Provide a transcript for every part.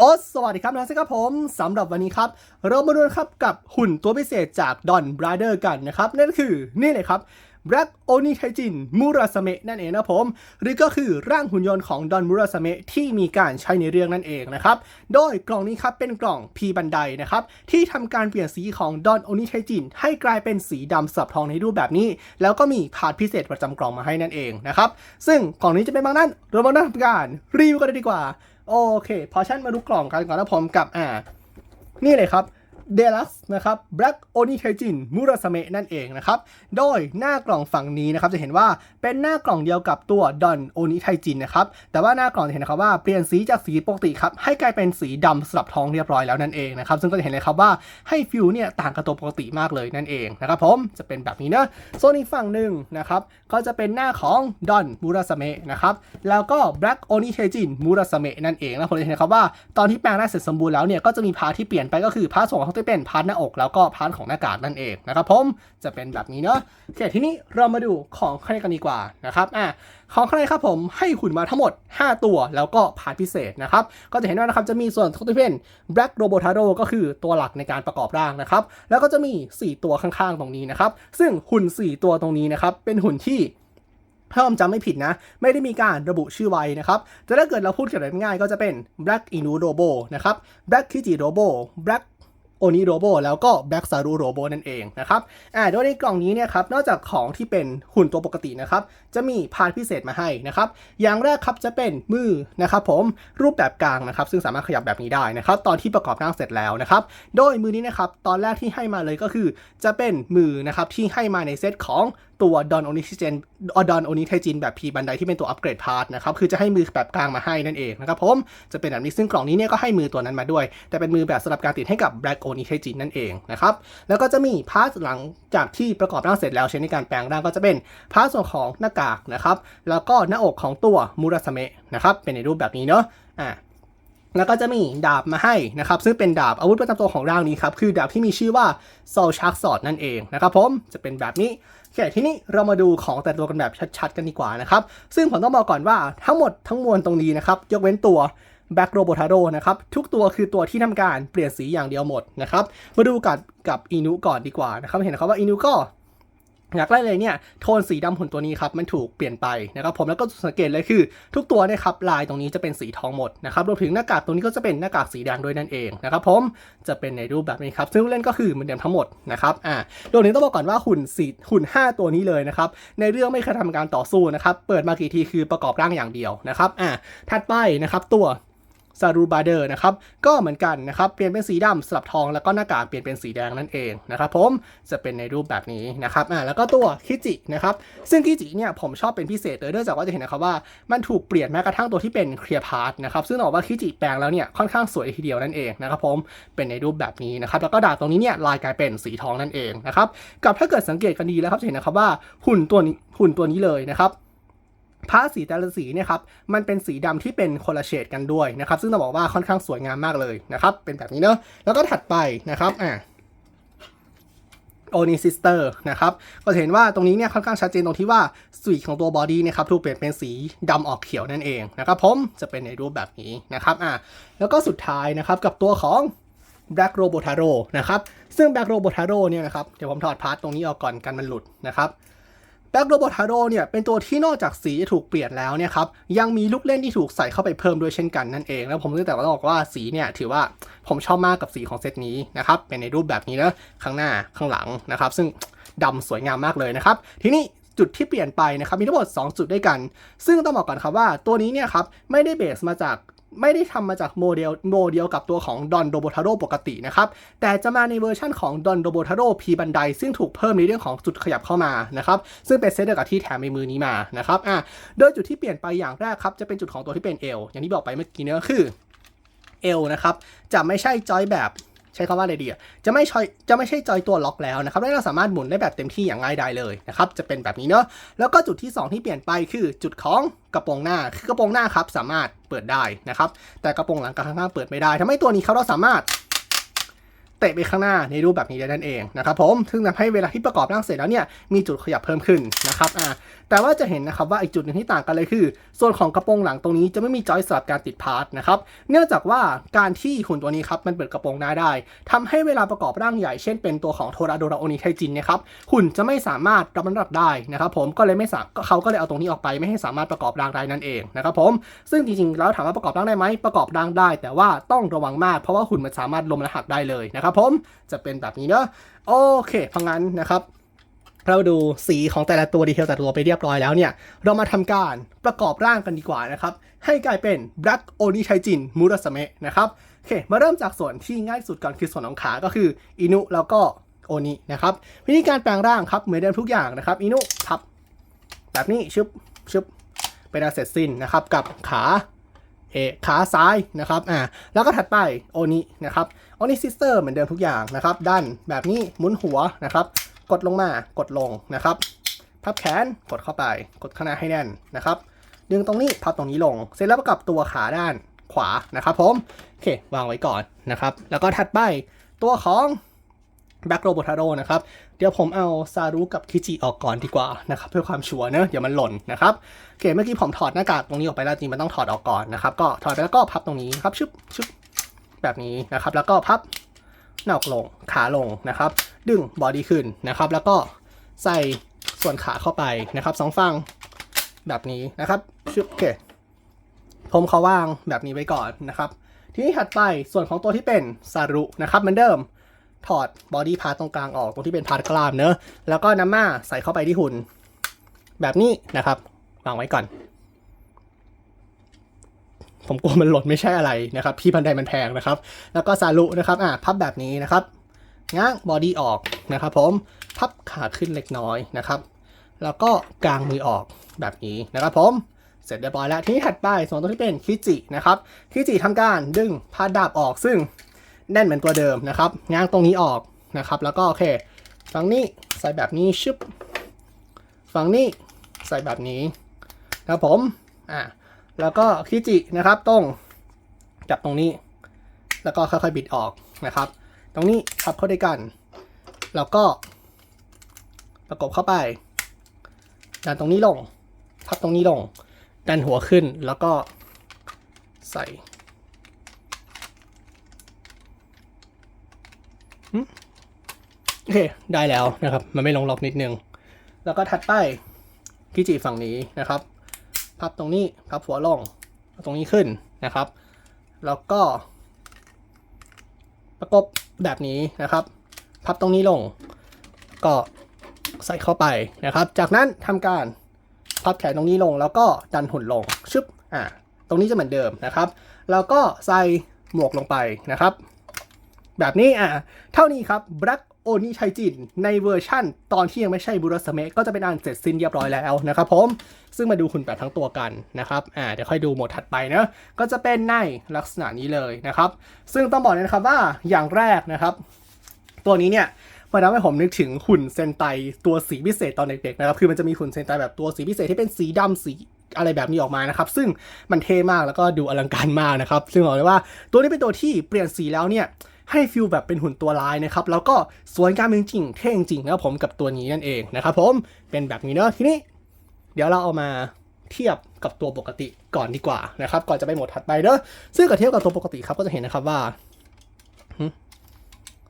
โอ้สวัสดีครับน้องเซครับผมสำหรับวันนี้ครับ เรามาดูนะครับกับหุ่นตัวพิเศษจากดอนบราเดอร์กันนะครับ นั่นคือนี่เลยครับ Black Oni t a j i n มูราสเมะนั่นเองนะผม หรือก็คือร่างหุ่นยนต์ของดอนมูราสเมะที่มีการใช้ในเรื่องนั่นเองนะครับ โดยกล่องนี้ครับเป็นกล่องพีบันไดนะครับ ที่ทำการเปลี่ยนสีของดอนโอนิ t a j i n ให้กลายเป็นสีดำสับทองในรูปแบบนี้ แล้วก็มีพาร์ทพิเศษประจำกล่องมาให้นั่นเองนะครับ ซึ่งกล่องนี้จะเป็นบางนั้นเรามาทำการรีวิวกันเลยดีกว่า โอเคพอฉันมาดูกล่องกันก่อนนะผมกับอ่า นี่เลยครับ เดลัสนะครับ Black Oni t a j i n มูราสเมะนั่นเองนะครับ โดยหน้ากล่องฝั่งนี้นะครับจะเห็นว่าเป็นหน้ากล่องเดียวกับตัวดอนโอนิไทจินนะครับ แต่ว่าหน้ากล่องจะเห็นนะครับว่าเปลี่ยนสีจากสีปกติครับ ให้กลายเป็นสีดำสลับทองเรียบร้อยแล้วนั่นเองนะครับ ซึ่งก็จะเห็นเลยครับว่าให้ฟิลเนี่ยต่างกับตัวปกติมากเลยนั่นเองนะครับผมจะเป็นแบบนี้เนอะโซนอีกฝั่งหนึ่งนะครับก็จะเป็นหน้าของดอนมูราสเมะนะครับแล้วก็ Black Oni t a j i n มูราสเมะนั่นเองนะผมจะเห็นนะครับว่าตอนที่แปลงหน้าเสร็จสมบูรณ์แล้วเนี่ยก็จะมีพาที่เปลี่ยนไปก็คือพาร์ทส่วนของที่เป็นพาร์ทหน้าอกแล้วก็พาร์ทของหน้ากากนั่นเองนะครับผมจะเป็นแบบนี้เนาะโอเคทีนี้เรามาดูของข้างในกันดีกว่านะครับอะของข้างในครับผมให้หุ่นมาทั้งหมด 5 ตัวแล้วก็พาร์ทพิเศษนะครับก็จะเห็นว่านะครับจะมีส่วนของที่เป็น Black Robotaro ก็คือตัวหลักในการประกอบร่างนะครับแล้วก็จะมี 4 ตัวข้างๆตรงนี้นะครับซึ่งหุ่น 4 ตัวตรงนี้นะครับเป็นหุ่นที่ถ้าผมจำไม่ผิดนะ ไม่ได้มีการระบุชื่อไว้นะครับแต่ถ้าเกิดเราพูดกันง่ายๆก็จะเป็น Black Inu Robo นะครับ Black Kiji Robo Black โอนิโรโบแล้วก็แบ็กซารูโรโบนั่นเองนะครับอ่าโดยในกล่องนี้เนี่ยครับนอกจากของที่เป็นหุ่นตัวปกตินะครับจะมีพาร์ทพิเศษมาให้นะครับอย่างแรกครับจะเป็นมือนะครับผมรูปแบบกลางนะครับซึ่งสามารถขยับแบบนี้ได้นะครับตอนที่ประกอบร่างเสร็จแล้วนะครับโดยมือนี้นะครับตอนแรกที่ให้มาเลยก็คือ จะเป็นมือนะครับที่ให้มาในเซตของ ตัวดอนโอนิเจนอดอนโอนิไทจินแบบพีบันไดที่เป็นตัวอัปเกรดพาร์ทนะครับ คือจะให้มือแบบกลางมาให้นั่นเองนะครับผมจะเป็นแบบนี้ซึ่งกล่องนี้เนี่ยก็ให้มือตัวนั้นมาด้วย แต่เป็นมือแบบสำหรับการติดให้กับ Black o n i t a j i n นั่นเองนะครับแล้วก็จะมีพาร์ทหลังจากที่ประกอบร่างเสร็จแล้วใช้ในการแปลงร่างก็จะเป็นพาร์ทส่วนของหน้ากากนะครับแล้วก็หน้าอกของตัวมูราสเมะนะครับเป็นในรูปแบบนี้เนาะอ่าแล้วก็จะมีดาบมาให้นะครับ ซึ่งเป็นดาบอาวุธประจำตัวของร่างนี้ครับ คือดาบที่มีชื่อว่า Soul Shark Sword นั่นเองนะครับผมจะเป็นแบบนี้ โอเคทีนี้เรามาดูของแต่ละตัวกันแบบชัดๆ กันดีกว่านะครับ ซึ่งผมต้องบอกก่อนว่าทั้งหมดทั้งมวลตรงนี้นะครับ ยกเว้นตัวแบ็กโรโบทาโ o นะครับ ทุกตัวคือตัวที่ทำการเปลี่ยนสีอย่างเดียวหมดนะครับ มาดูกับกับอินุก่อนดีกว่านะครับ เห็นนะครับว่าอินุก็ อยากไล่เลยเนี่ยโทนสีดำหุ่นตัวนี้ครับมันถูกเปลี่ยนไปนะครับผมแล้วก็สังเกตเลยคือ ทุกตัวนี่ยครับลายตรงนี้จะเป็นสีทองหมดนะครับรวมถึงหน้ากากตรงนี้ก็จะเป็นหน้ากากสีแดงด้วยนั่นเองนะครับผมจะเป็นในรูปแบบนี้ครับซึ่งเล่นก็คือเหมือนเดิมทั้งหมดนะครับอ่าโดยนี้ต้องบอกก่อนว่าหุ่นสีหุ่น 5 ตัวนี้เลยนะครับในเรื่องไม่เคยทำการต่อสู้นะครับเปิดมากี่ทีคือประกอบร่างอย่างเดียวนะครับอ่าถัดไปนะครับตัว ซารูบาเดอร์นะครับ ก็เหมือนกันนะครับ เปลี่ยนเป็นสีดำสลับทองแล้วก็หน้ากากเปลี่ยนเป็นสีแดงนั่นเองนะครับผม จะเป็นในรูปแบบนี้นะครับ อ่า แล้วก็ตัวคิจินะครับ ซึ่งคิจิเนี่ยผมชอบเป็นพิเศษเลยเนื่องจากว่าจะเห็นนะครับว่ามันถูกเปลี่ยนแม้กระทั่งตัวที่เป็นเคลียร์พาร์ทนะครับ ซึ่งต้องบอกว่าคิจิแปลงแล้วเนี่ยค่อนข้างสวยทีเดียวนั่นเองนะครับผม เป็นในรูปแบบนี้นะครับ แล้วก็ดาบตรงนี้เนี่ยลายกลายเป็นสีทองนั่นเองนะครับ กับถ้าเกิดสังเกตกันดีแล้วครับจะเห็นนะครับว่าหุ่นตัวนี้หุ่นตัวนี้เลยนะครับ ผ้าสีแต่ละสีเนี่ยครับมันเป็นสีดำที่เป็นคนละเฉดกันด้วยนะครับซึ่งต้องบอกว่าค่อนข้างสวยงามมากเลยนะครับเป็นแบบนี้เนอะแล้วก็ถัดไปนะครับอ่าโอนิซิสเตอร์นะครับ ก็เห็นว่าตรงนี้เนี่ยค่อนข้างชัดเจนตรงที่ว่าสีของตัวบอดี้เนี่ยครับถูกเปลี่ยนเป็นสีดำออกเขียวนั่นเองนะครับผมจะเป็นในรูปแบบนี้นะครับอ่าแล้วก็สุดท้ายนะครับกับตัวของ Black Robotaro นะครับ ซึ่ง Black Robotaro เนี่ยนะครับ เดี๋ยวผมถอดพาร์ทตรงนี้ออกก่อนกันมันหลุดนะครับ แบ็กโรบอทาโ o เนี่ยเป็นตัวที่นอกจากสีจะถูกเปลี่ยนแล้วเนี่ยครับยังมีลูกเล่นที่ถูกใส่เข้าไปเพิ่มด้วยเช่นกันนั่นเอง แล้วผมก็แต่ว่าต้องบอกว่าสีเนี่ยถือว่าผมชอบมากกับสีของเซตนี้นะครับเป็นในรูปแบบนี้นะข้างหน้าข้างหลังนะครับ ซึ่งดำสวยงามมากเลยนะครับ ทีนี้จุดที่เปลี่ยนไปนะครับมีทั้งหมด 2 จุดด้วยกัน ซึ่งต้องบอกก่อนครับว่าตัวนี้เนี่ยครับไม่ได้เบสมาจาก ไม่ได้ทำมาจากโมเดลโมเดลกับตัวของดอนโดโบทาโร่ปกตินะครับ แต่จะมาในเวอร์ชั่นของดอนโดโบทาโร่พีบันไดซึ่งถูกเพิ่มในเรื่องของจุดขยับเข้ามานะครับ ซึ่งเป็นเซตเดียวกับที่แถมในมือนี้มานะครับอะโดยจุดที่เปลี่ยนไปอย่างแรกครับ จะเป็นจุดของตัวที่เป็นเอลอย่างที่บอกไปเมื่อกี้เนอะคือเอลนะครับ จะไม่ใช่จอยแบบ ใช้คำว่าอะไรดีอะจะไม่ชอยจะไม่ใช่จอยตัวล็อกแล้วนะครับและเราสามารถหมุนได้แบบเต็มที่อย่างง่ายดายเลยนะครับจะเป็นแบบนี้เนาะแล้วก็จุดที่ 2 ที่เปลี่ยนไปคือจุดของกระโปรงหน้าคือกระโปรงหน้าครับสามารถเปิดได้นะครับแต่กระโปรงหลังกับข้างๆเปิดไม่ได้ทำให้ตัวนี้เขาเราสามารถ เตะไปข้างหน้าในรูปแบบนี้ได้นั่นเองนะครับผมซึ่งทำให้เวลาที่ประกอบร่างเสร็จแล้วเนี่ยมีจุดขยับเพิ่มขึ้นนะครับอ่าแต่ว่าจะเห็นนะครับว่าอีกจุดหนึ่งที่ต่างกันเลยคือ ส่วนของกระโปรงหลังตรงนี้จะไม่มีจอยสำหรับการติดพาร์ทนะครับเนื่องจากว่าการที่หุ่นตัวนี้ครับมันเปิดกระโปรงหน้าได้ทำให้เวลาประกอบร่างใหญ่เช่นเป็นตัวของโทราโดราโอนิไทจินเนะครับหุ่นจะไม่สามารถรับน้ำหนักได้นะครับผมก็เลยไม่สามก็เขาก็เลยเอาตรงนี้ออกไปไม่ให้สามารถประกอบร่างได้นั่นเองนะครับผมซึ่งจริงๆแล้วถามว่าประกอบร่างได้ไหมประกอบร่างได้ แต่ว่าต้องระวังมากเพราะว่าหุ่นมันสามารถล้มและหักได้เลยนะครับผมจะเป็นแบบนี้เนอะโอเคเพราะงั้นนะครับ เราดูสีของแต่ละตัวดีเทลแต่ละตัวไปเรียบร้อยแล้วเนี่ย เรามาทำการประกอบร่างกันดีกว่านะครับ ให้กลายเป็น Black Oni c h a i j i n m u r a s a m e นะครับโอเค มาเริ่มจากส่วนที่ง่ายสุดก่อนคือส่วนของขาก็คืออินุแล้วก็โอนินะครับวิธีการแปลงร่างครับเหมือนเดิมทุกอย่างนะครับอินุพับแบบนี้ชึบชึบเป็นอันเสร็จสิ้นนะครับกับขาเอขาซ้ายนะครับอ่าแล้วก็ถัดไปโอนินะครับ โอนิซิสเตอร์เหมือนเดิมทุกอย่างนะครับด้านแบบนี้หมุนหัวนะครับ กดลงมากดลงนะครับ พับแขนกดเข้าไป กดข้างหน้าให้แน่นนะครับ ดึงตรงนี้พับตรงนี้ลง เสร็จแล้วประกับตัวขาด้านขวานะครับผม โอเควางไว้ก่อนนะครับ แล้วก็ถัดไปตัวของแบ็กโรบ t ทาโ o นะครับ เดี๋ยวผมเอาซารุกับคิจิออกก่อนดีกว่านะครับเพื่อความชัวร์เนอะเดี๋ยวมันหล่นนะครับโอเคเมื่อกี้ผมถอดหน้ากากตรงนี้ออกไปแล้วจริงมันต้องถอดออกก่อนนะครับ ก็ถอดไปแล้วก็พับตรงนี้ครับชึบชึบ แบบนี้นะครับ แล้วก็พับหน้าอกลงขาลงนะครับ ดึงบอดี้ขึ้นนะครับ แล้วก็ใส่ส่วนขาเข้าไปนะครับสองฝั่งแบบนี้นะครับชึบโอเคผมเขาว่างแบบนี้ไว้ก่อนนะครับ ทีนี้ถัดไปส่วนของตัวที่เป็นซารุนะครับเหมือนเดิมถอดบอดี้พาร์ตรงกลางออกตรงที่เป็นพาร์ทกล้ามเนอะแล้วก็น้ำมาใส่เข้าไปที่หุ่นแบบนี้นะครับวางไว้ก่อน ผมกลัวมันหล่นไม่ใช่อะไรนะครับพี่บันไดมันแพงนะครับ แล้วก็ซารุนะครับอะพับแบบนี้นะครับง้างบอดี้ออกนะครับผมพับขาขึ้นเล็กน้อยนะครับ แล้วก็กางมือออกแบบนี้นะครับผมเสร็จเรียบร้อยแล้วทีนี้ถัดไปส่วนตัวที่เป็นคิจินะครับคิจิทำการดึงพาดดาบออกซึ่งแน่นเหมือนตัวเดิมนะครับง้างตรงนี้ออกนะครับแล้วก็โอเคฝั่งนี้ใส่แบบนี้ชึบฝั่งนี้ใส่แบบนี้นะครับผมอ่า แล้วก็คิจินะครับตรงจับตรงนี้ แล้วก็ค่อยๆบิดออกนะครับ ตรงนี้พับเข้าด้วยกัน แล้วก็ประกบเข้าไปดันตรงนี้ลง พับตรงนี้ลง ดันหัวขึ้นแล้วก็ใส่โอเค ได้แล้วนะครับ มันไม่ลงล็อกนิดนึง แล้วก็ถัดไปกิจิฝั่งนี้นะครับ พับตรงนี้พับหัวลงตรงนี้ขึ้นนะครับ แล้วก็ ประกบแบบนี้นะครับ พับตรงนี้ลง ก็ใส่เข้าไปนะครับ จากนั้นทำการพับแขนตรงนี้ลง แล้วก็ดันหุ่นลงชึบอ่าตรงนี้จะเหมือนเดิมนะครับ แล้วก็ใส่หมวกลงไปนะครับ แบบนี้อ่าเท่านี้ครับ Black Oni c h a i j i n ในเวอร์ชั่น ตอนที่ยังไม่ใช่บุรสเมะก็จะเป็นอันเสร็จสิ้นเรียบร้อยแล้วนะครับผมซึ่งมาดูหุ่นแบบทั้งตัวกันนะครับอ่าเดี๋ยวค่อยดูโหมดถัดไปนะก็จะเป็นในลักษณะนี้เลยนะครับ ซึ่งต้องบอกเลยนะครับว่าอย่างแรกนะครับ ตัวนี้เนี่ยมันทำให้ผมนึกถึงหุ่นเซนไตตัวสีพิเศษตอนเด็กๆนะครับคือมันจะมีหุ่นเซนไตแบบตัวสีพิเศษที่เป็นสีดำสีอะไรแบบนี้ออกมานะครับ ซึ่งมันเท่มากแล้วก็ดูอลังการมากนะครับ ซึ่งบอกเลยว่าตัวนี้เป็นตัวที่เปลี่ยนสีแล้วเนี่ย ให้ฟิลแบบเป็นหุ่นตัวลายนะครับ แล้วก็สวยงามจริงๆเท่จริงนะครับผมกับตัวนี้นั่นเองนะครับผมเป็นแบบนี้เนอะทีนี้ เดี๋ยวเราเอามาเทียบกับตัวปกติก่อนดีกว่านะครับ ก่อนจะไปหมดถัดไปเนอะซึ่งกับเทียบกับตัวปกติครับก็จะเห็นนะครับว่า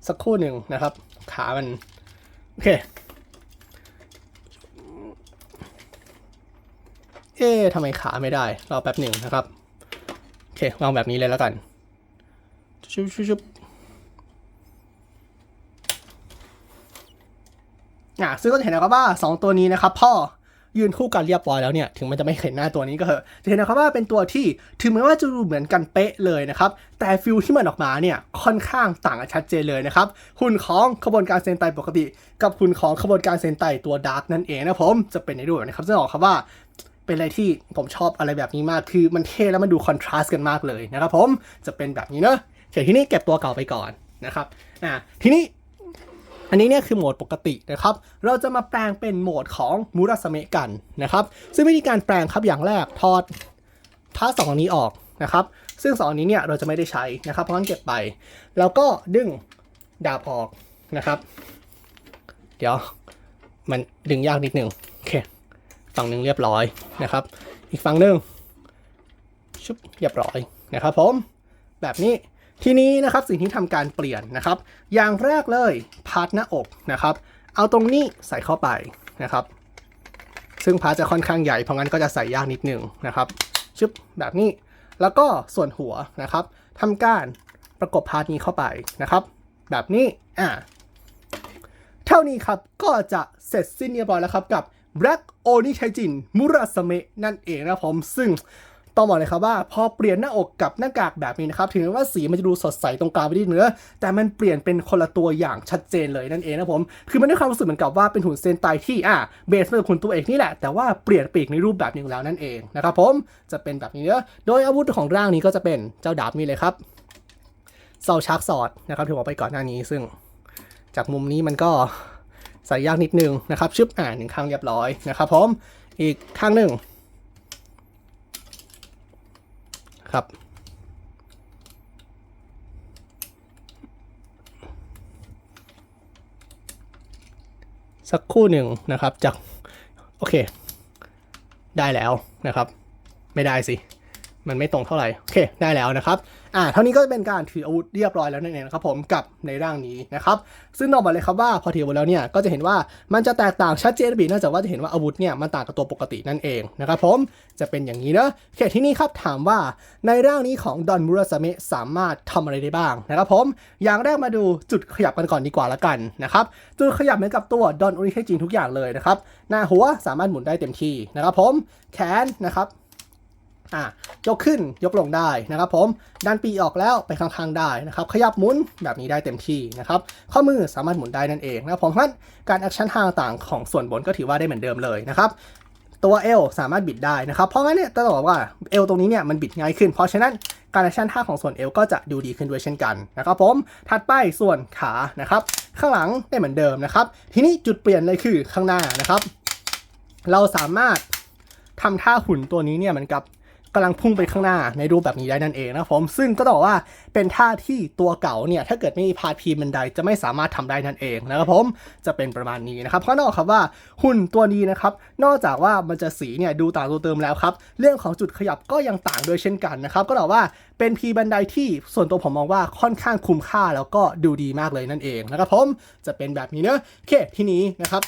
สักครู่หนึ่งนะครับ ขามัน โอเค เอ๊ะทำไมขาไม่ได้รอแป๊บหนึ่งนะครับ โอเควางแบบนี้เลยแล้วกันชุบชุบชุบ อะซึ่งก็จะเห็นนะครับว่า 2 ตัวนี้นะครับพ่อยืนคู่กันเรียบร้อยแล้วเนี่ย ถึงมันจะไม่เห็นหน้าตัวนี้ก็เถอะจะเห็นนะครับว่าเป็นตัวที่ถึงแม้ว่าจะดูเหมือนกันเป๊ะเลยนะครับ แต่ฟิลที่มันออกมาเนี่ยค่อนข้างต่างกันชัดเจนเลยนะครับหุ่นของขบวนการเซนไตปกติ กับหุ่นของขบวนการเซนไตตัวดาร์กนั่นเองนะผมจะเป็นในรูปแบบนะครับซึ่งบอกครับว่าเป็นอะไรที่ผมชอบอะไรแบบนี้มากคือมันเท่แล้วมันดูคอนทราสต์กันมากเลยนะครับผมจะเป็นแบบนี้เนอะเดี๋ยวที่นี่เก็บตัวเก่าไปก่อนนะครับอ่าทีนี้ อันนี้เนี่ยคือโหมดปกตินะครับ เราจะมาแปลงเป็นโหมดของมูราสเมกันนะครับ ซึ่งวิธีการแปลงครับอย่างแรกถอดพาร์ทสองอันนี้ออกนะครับ ซึ่งสองนนี้เนี่ยเราจะไม่ได้ใช้นะครับ เพราะงั้นเก็บไป แล้วก็ดึงดาบออกนะครับ เดี๋ยวมันดึงยากนิดหนึ่งโอเค ฝั่งหนึ่งเรียบร้อยนะครับ อีกฝั่งหนึ่งชุบเรียบร้อยนะครับผม แบบนี้ ทีนี้นะครับสิ่งที่ทำการเปลี่ยนนะครับ อย่างแรกเลยพาร์ทหน้าอกนะครับ เอาตรงนี้ใส่เข้าไปนะครับ ซึ่งพาร์ทจะค่อนข้างใหญ่เพราะงั้นก็จะใส่ยากนิดนึงนะครับชึบแบบนี้ แล้วก็ส่วนหัวนะครับทำการประกบพาร์ทนี้เข้าไปนะครับ แบบนี้อ่าเท่านี้ครับก็จะเสร็จสิ้นเรียบร้อยแล้วครับกับ Black Oni c h a i j i n มุราสเมะนั่นเองนะผมซึ่ง ต้องบอกเลยครับว่าพอเปลี่ยนหน้าอกกับหน้ากากแบบนี้นะครับถึงแม้ว่าสีมันจะดูสดใสตรงกลางไปที่เนื้อ แต่มันเปลี่ยนเป็นคนละตัวอย่างชัดเจนเลยนั่นเองนะผมคือมันได้ความรู้สึกเหมือนกับว่าเป็นหุ่นเซนไตที่อะเบสมาจากหุ่นตัวเอกนี่แหละแต่ว่าเปลี่ยนปีกในรูปแบบหนึงแล้วนั่นเองนะครับผมจะเป็นแบบนี้เนอะโดยอาวุธของร่างนี้ก็จะเป็นเจ้าดาบนี้เลยครับเซาชาร์กสอดนะครับที่บอกไปก่อนหน้านี้ซึ่ง จากมุมนี้มันก็ใส่ยากนิดนึงนะครับชึบอ่านหนึ่งข้งเรียบร้อยนะครับผมอีกข้างหนึ่ง ครับ สักครู่หนึ่งนะครับจากโอเค ได้แล้วนะครับ ไม่ได้สิ มันไม่ตรงเท่าไหร่ โอเค ได้แล้วนะครับ อ่าเท่านี้ก็จะเป็นการถืออาวุธเรียบร้อยแล้วนั่นเองนะครับผมกับในร่างนี้นะครับซึ่งนอกมาเลยครับว่าพอถืออาวุธแล้วเนี่ยก็จะเห็นว่ามันจะแตกต่างชัดเจนบีเนื่องจากว่าจะเห็นว่าอาวุธเนี่ยมันต่างกับตัวปกตินั่นเองนะครับผมจะเป็นอย่างนี้เนอะโอเคที่นี่ครับถามว่าในร่างนี้ของดอนมูราสเมะสามารถทำอะไรได้บ้างนะครับผมอย่างแรกมาดูจุดขยับกันก่อนดีกว่าละกันนะครับจุดขยับเหมือนกับตัวดอนโอริเทจินทุกอย่างเลยนะครับหน้าหัวสามารถหมุนได้เต็มที่นะครับผมแขนนะครับ อะยกขึ้นยกลงได้นะครับผมดันปีกออกแล้วไปข้างๆได้นะครับ ขยับหมุนแบบนี้ได้เต็มที่นะครับ ข้อมือสามารถหมุนได้นั่นเองนะครับผมเพราะฉะนั้นการแอคชั่นทางต่างของส่วนบนก็ถือว่าได้เหมือนเดิมเลยนะครับตัวเอลสามารถบิดได้นะครับ เพราะงั้นเนี่ยต้องบอกว่าเอลตรงนี้เนี่ยมันบิดง่ายขึ้น เพราะฉะนั้นการแอคชั่นท่าของส่วนเอลก็จะดูดีขึ้นด้วยเช่นกันนะครับผม ถัดไปส่วนขานะครับ ข้างหลังได้เหมือนเดิมนะครับ ทีนี้จุดเปลี่ยนเลยคือข้างหน้านะครับ เราสามารถทำท่าหุ่นตัวนี้เนี่ยเหมือนกับ กำลังพุ่งไปข้างหน้าในรูปแบบนี้ได้นั่นเองนะครับผมซึ่งก็ต้องบอกว่าเป็นท่าที่ตัวเก่าเนี่ยถ้าเกิดไม่มีพาร์ทพีบันไดจะไม่สามารถทำได้นั่นเองนะครับผมจะเป็นประมาณนี้นะครับเพราะนอกครับว่าหุ่นตัวนี้นะครับนอกจากว่ามันจะสีเนี่ยดูต่างตัวเติมแล้วครับเรื่องของจุดขยับก็ยังต่างด้วยเช่นกันนะครับก็ต้องบอกว่าเป็นพีบันไดที่ส่วนตัวผมมองว่าค่อนข้างคุ้มค่าแล้วก็ดูดีมากเลยนั่นเองนะครับผมจะเป็นแบบนี้เนอะโอเคทีนี้นะครับ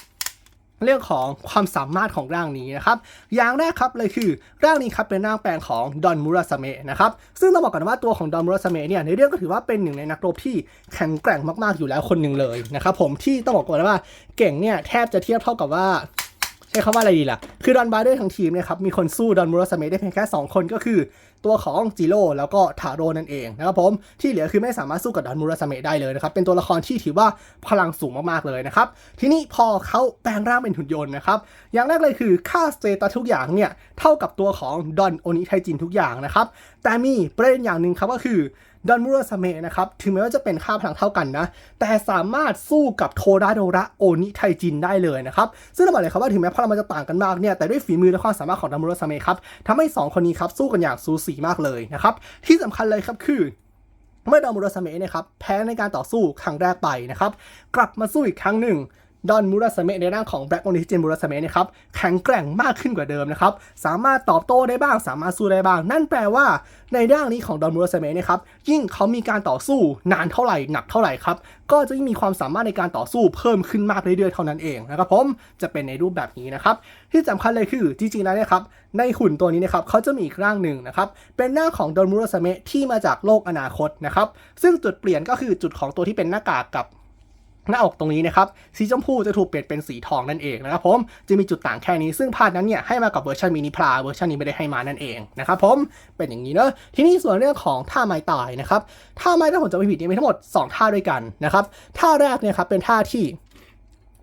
เรื่องของความสามารถของร่างนี้นะครับ อย่างแรกครับเลยคือร่างนี้ครับเป็นร่างแปลงของดอนมูราสเมะนะครับ ซึ่งต้องบอกก่อนว่าตัวของดอนมูราสเมะเนี่ยในเรื่องก็ถือว่าเป็นหนึ่งในนักรบที่แข็งแกร่งมากๆอยู่แล้วคนหนึ่งเลยนะครับผมที่ต้องบอกก่อนว่าเก่งเนี่ยแทบจะเทียบเท่ากับว่า ใช้คำว่าอะไรดีล่ะ คือดอนบาร์เดอร์ทั้งทีมเนี่ยครับ มีคนสู้ดอนมูราสเมได้เพียงแค่ 2 คนก็คือ ตัวของจิโร่แล้วก็ทาโร่นั่นเองนะครับผม ที่เหลือคือไม่สามารถสู้กับดอนมูราสเมได้เลยนะครับ เป็นตัวละครที่ถือว่าพลังสูงมากๆเลยนะครับ ทีนี้พอเขาแปลงร่างเป็นหุ่นยนต์นะครับ อย่างแรกเลยคือค่าสเตตัสทุกอย่างเนี่ยเท่ากับตัวของดอนโอนิไทจินทุกอย่างนะครับ แต่มีประเด็นอย่างหนึ่งครับก็คือ ดอนมูราสเมะนะครับ ถึงแม้ว่าจะเป็นค่าพลังเท่ากันนะ แต่สามารถสู้กับโทราโดระโอนิไทจินได้เลยนะครับ ซึ่งต้องบอกเลยครับว่าถึงแม้พลังมันจะต่างกันมากเนี่ย แต่ด้วยฝีมือและความสามารถของดอนมูราสเมะครับทำให้ 2 คนนี้ครับสู้กันอย่างสูสีมากเลยนะครับ ที่สำคัญเลยครับคือเมื่อดอนมูราสเมะเนะครับแพ้ในการต่อสู้ครั้งแรกไปนะครับ กลับมาสู้อีกครั้งหนึ่ง ดอนมูราสเมะในร่างของแบล็กโอนิเจนมูราสเมะนะครับแข็งแกร่งมากขึ้นกว่าเดิมนะครับสามารถตอบโต้ได้บ้าง สามารถสู้ได้บ้าง นั่นแปลว่าในร่างนี้ของดอนมูราสเมะนะครับยิ่งเขามีการต่อสู้นานเท่าไหร่หนักเท่าไหร่ครับก็จะยิ่งมีความสามารถในการต่อสู้เพิ่มขึ้นมากเรื่อยๆเท่านั้นเองนะครับผมจะเป็นในรูปแบบนี้นะครับที่สำคัญเลยคือจริงๆแล้วเนี่ยครับในหุ่นตัวนี้นะครับเขาจะมีอีกร่างหนึ่งนะครับเป็นหน้าของดอนมูราสเมะที่มาจากโลกอนาคตนะครับซึ่งจุดเปลี่ยนก็คือจุดของตัวที่เป็นหน้ากากกับ หน้าอกตรงนี้นะครับสีชมพูจะถูกเปลี่ยนเป็นสีทองนั่นเองนะครับผมจะมีจุดต่างแค่นี้ซึ่งพาดนั้นเนี่ยให้มากับเวอร์ชันมินิพลาเวอร์ชันนี้ไม่ได้ให้มานั่นเองนะครับผมเป็นอย่างนี้เนอะทีนี้ส่วนเรื่องของท่าไม้ตายนะครับท่าไม้ถ้าผมจะไม่ผิดเนี่ยมีทั้งหมด 2 ท่าด้วยกันนะครับท่าแรกเนี่ยครับเป็นท่าที่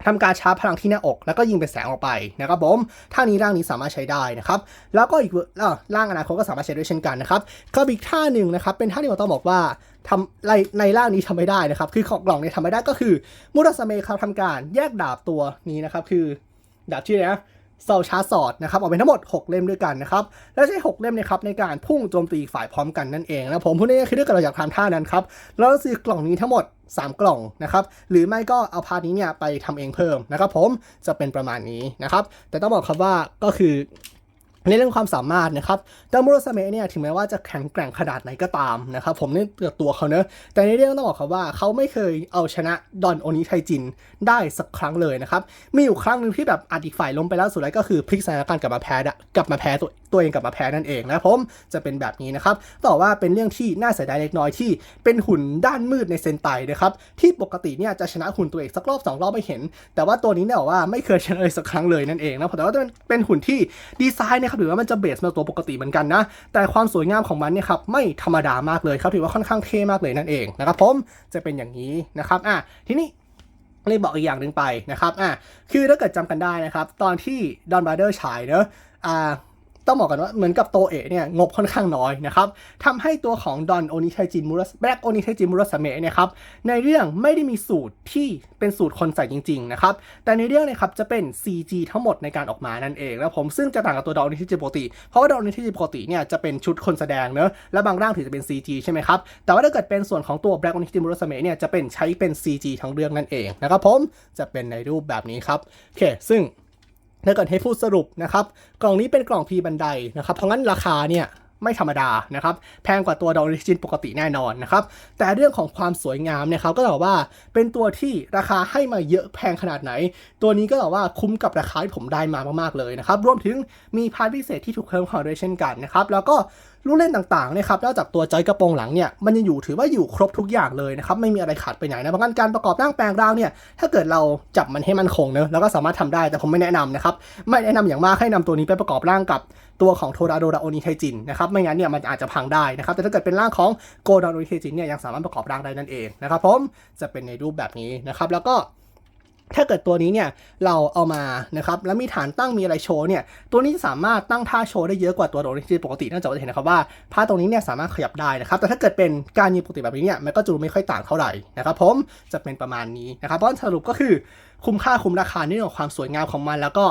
ทำการชาร์จพลังที่หน้าอก แล้วก็ยิงเป็นแสงออกไปนะครับผมท่านี้ร่างนี้สามารถใช้ได้นะครับแล้วก็อีกอร่างอนาคตก็สามารถใช้ด้วยเช่นกันนะครับก็อีกท่าหนึ่งนะครับเป็นท่าที่เราต้องบอกว่าทำในในร่างนี้ทำไม่ได้นะครับ คือของกล่องเนี่ยทำไม่ได้ก็คือมูราสเมะครับทำการแยกดาบตัวนี้นะครับ คือดาบชื่ออะไรนะ เซลชาร์สอดนะครับออกเป็นทั้งหมด 6 เล่มด้วยกันนะครับ และใช้ 6 เล่มเนะครับในการพุ่งโจมตีฝ่ายพร้อมกันนั่นเองนะผมพูดง่ายๆคือถ้าเกิดเราอยากทำท่านั้นครับเราต้องซื้อกล่องนี้ทั้งหมด 3 กล่องนะครับหรือไม่ก็เอาพาร์ทนี้เนี่ยไปทำเองเพิ่มนะครับผมจะเป็นประมาณนี้นะครับแต่ต้องบอกครับว่าก็คือ ในเรื่องความสามารถนะครับดามูโรสเมเนี่ยถึงแม้ว่าจะแข็งแกร่งขนาดไหนก็ตามนะครับผมนี่เกือตัวเขาเนอะแต่ในเรื่องต้องบอกครับว่าเขาไม่เคยเอาชนะดอนโอนิไทจินได้สักครั้งเลยนะครับ มีอยู่ครั้งหนึ่งที่แบบอัดอีกฝ่ายล้มไปแล้วสุดท้ายก็คือพลิกสถานการณ์กลับมาแพ้ด้กลับมาแพ้ตัวตัวเองกลับมาแพ้นั่นเองนะผมจะเป็นแบบนี้นะครับต่อว่าเป็นเรื่องที่น่าเสียดายเล็กน้อยที่เป็นหุ่นด้านมืดในเซนไตนะครับที่ปกติเนี่ยจะชนะหุ่นตัวเองสักรอบสองรอบไม่เห็น แต่ว่าตัวนี้เนี่ยบอกว่าไม่เคยชนะเลยสักครั้งเลยนั่นเองนะแต่ว่าเป็นหุ่นที่ดีไซน์นะครับถือว่ามันจะเบสมาตัวปกติเหมือนกันนะ แต่ความสวยงามของมันเนี่ยครับไม่ธรรมดามากเลยครับถือว่าค่อนข้างเท่มากเลยนั่นเองนะครับผมจะเป็นอย่างนี้นะครับอะทีนี้เลยบอกอีกอย่างหนึ่งไปนะครับอะคือถ้าเกิดจำกันได้นะครับ ตอนที่ดอนบราเดอร์ฉายเนอะอ่า ต้องบอกกันว่าเหมือนกับโตเอะเนี่ยงบค่อนข้างน้อยนะครับทำให้ตัวของดอนโอนิไทจินมูรัสแบล็กโอนิไทจินมูรัสเมะเนี่ยครับในเรื่องไม่ได้มีสูตรที่เป็นสูตรคนใส่จริงๆนะครับแต่ในเรื่องเนี่ยครับจะเป็น CG ทั้งหมดในการออกมานั่นเองแล้วผมซึ่งจะต่างกับตัวดอนโอนิไทจินปกติเพราะว่าดอนโอนิไทจินปกติเนี่ยจะเป็นชุดคนแสดงเนอะและบางร่างถึงจะเป็น CG ใช่ไหมครับแต่ว่าถ้าเกิดเป็นส่วนของตัวแบล็กโอนิไทจินมูรัสเมะเนี่ยจะเป็นใช้เป็น CG ทั้งเรื่องนั่นเองนะครับผมจะเป็นในรูปแบบนี้ครับโอเคซึ่ง ถ้าเกิดให้พูดสรุปนะครับ กล่องนี้เป็นกล่องพีบันไดนะครับ เพราะงั้นราคาเนี่ยไม่ธรรมดานะครับ แพงกว่าตัวดอริจินปกติแน่นอนนะครับ แต่เรื่องของความสวยงามเนี่ยเขาก็บอกว่าเป็นตัวที่ราคาให้มาเยอะแพงขนาดไหน ตัวนี้ก็บอกว่าคุ้มกับราคาที่ผมได้มามากๆเลยนะครับ รวมถึงมีพาร์ทพิเศษที่ถูกเพิ่มเข้ามด้วยเช่นกันนะครับ แล้วก็ลูกเล่นต่างๆเนี่ยครับนอกจากตัวจอยกระโปรงหลังเนี่ยมันยังอยู่ถือว่าอยู่ครบทุกอย่างเลยนะครับไม่มีอะไรขาดไปไหนนะเพราะงั้นการประกอบร่างแปลงร่างเนี่ยถ้าเกิดเราจับมันให้มันคงเนอะแล้วก็สามารถทำได้แต่ผมไม่แนะนำนะครับไม่แนะนำอย่างมากให้นำตัวนี้ไปประกอบร่างกับตัวของโทราโดราโอนิไทจินนะครับไม่งั้นเนี่ยมันอาจจะพังได้นะครับแต่ถ้าเกิดเป็นร่างของโกดาโอนิไทจินเนี่ยยังสามารถประกอบร่างได้นั่นเองนะครับผมจะเป็นในรูปแบบนี้นะครับแล้วก็ ถ้าเกิดตัวนี้เนี่ยเราเอามานะครับแล้วมีฐานตั้งมีอะไรโชว์เนี่ยตัวนี้จะสามารถตั้งท่าโชว์ได้เยอะกว่าตัวโดนที่ปกติน่าจะเห็นนะครับว่าผ้าตรงนี้เนี่ยสามารถขยับได้นะครับแต่ถ้าเกิดเป็นการยิงปกติแบบนี้เนี่ยมันก็จะไม่ค่อยต่างเท่าไหร่นะครับผมจะเป็นประมาณนี้นะครับเพราะฉะนั้นสรุปก็คือคุ้มค่าคุ้มราคาในเรื่องของความสวยงามของมันแล้วก็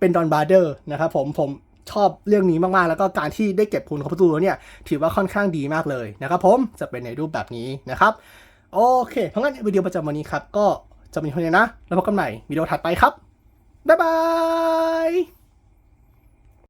เป็นดอนบาร์เดอร์นะครับผมผมชอบเรื่องนี้มาก ๆ แล้วก็การที่ได้เก็บคุณของประตูเนี่ยถือว่าค่อนข้างดีมากเลยนะครับผมจะเป็นในรูปแบบนี้นะครับโอเคเพราะงั้นวิดีโอประจำวันนี้ครับก็ จะเป็นเท่านี้นะ แล้วพบกันใหม่วิดีโอถัดไปครับ บ๊ายบาย